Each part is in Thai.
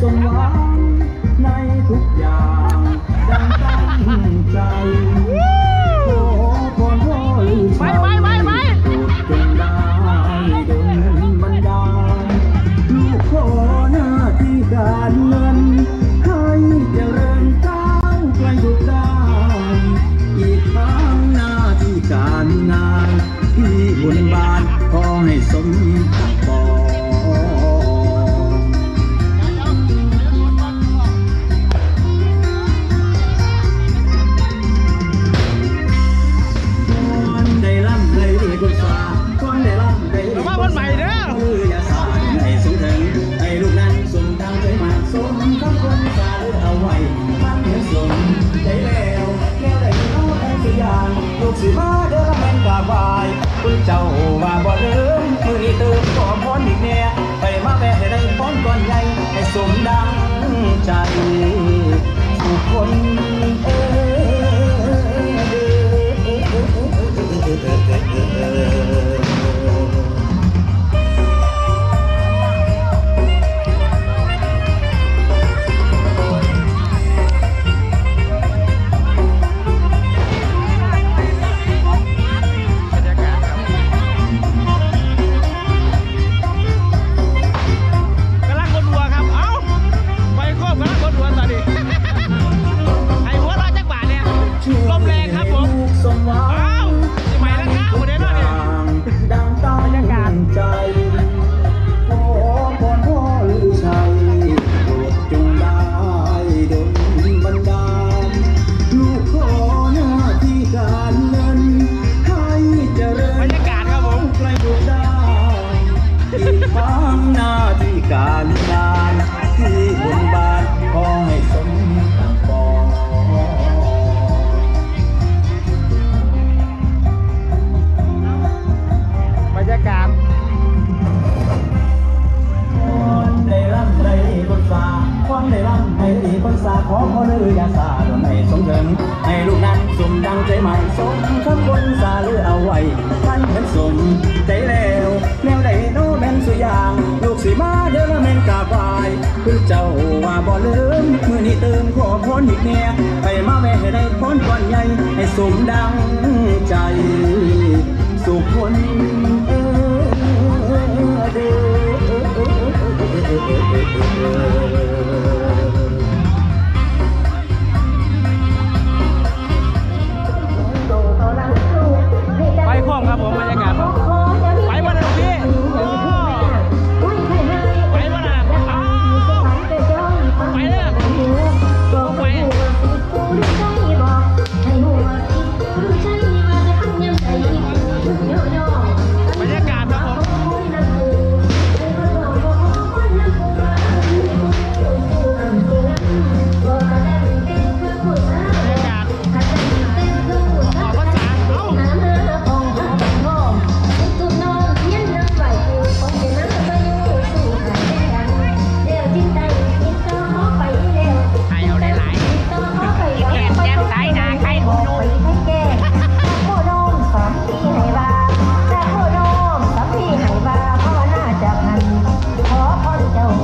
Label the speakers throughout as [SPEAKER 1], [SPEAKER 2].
[SPEAKER 1] สมหวังในทุกอย่างดังตั้งใจขอพรพ่อลูกชาย
[SPEAKER 2] ไปไปไปไป
[SPEAKER 1] โปรดจงได้ดลบันดาลลูกขอหน้าที่การเงิน ให้เจริญก้าวไกลทุกด้านอีกทั้งหน้าที่การงาน ที่บุญบานขอให้สมดังปองควา
[SPEAKER 2] เจ้า
[SPEAKER 1] ว่าบ่ลืม ได้ด้คนสาขอพอเลือ
[SPEAKER 2] ยา
[SPEAKER 1] สาโดนให้สมถึงให้ลูกนั้นสมดังใจใหมายสมคำคนสาเลือเอาไว้ท่านเห็นสมใจแล้วแนวใดโนแม่นสุอยาง ลูกสิมาเด้อละแม่นกาบายคือเจ้าว่าบ่ลืมมือนี้เติมขอพรอีกแน่ไปมาแม่ให้ได้พรก่อนใหญ่ให้สมดังใจ สุขคน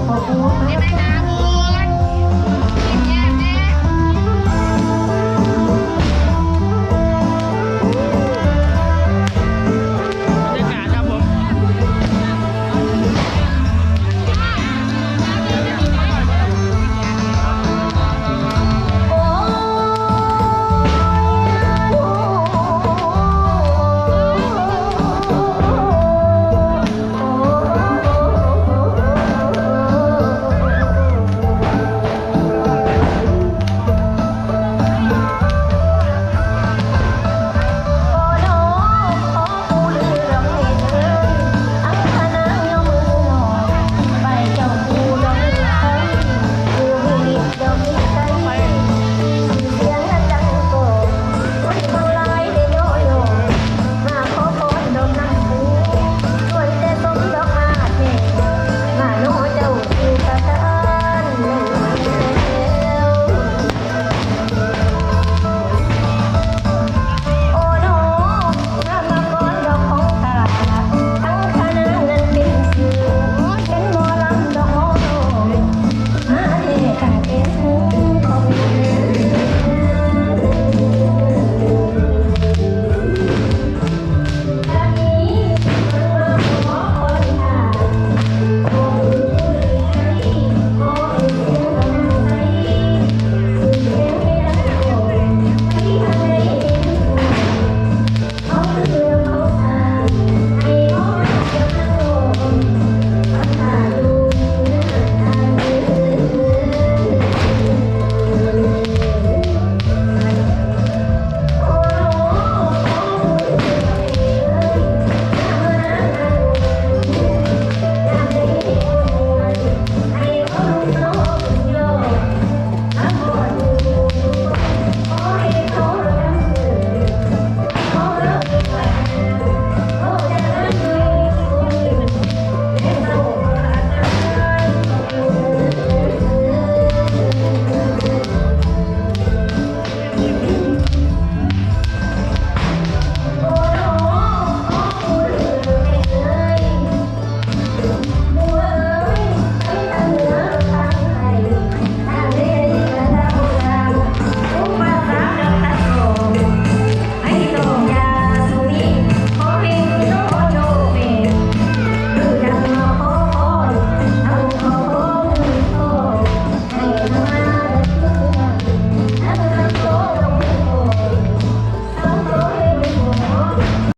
[SPEAKER 1] ขอบคุณ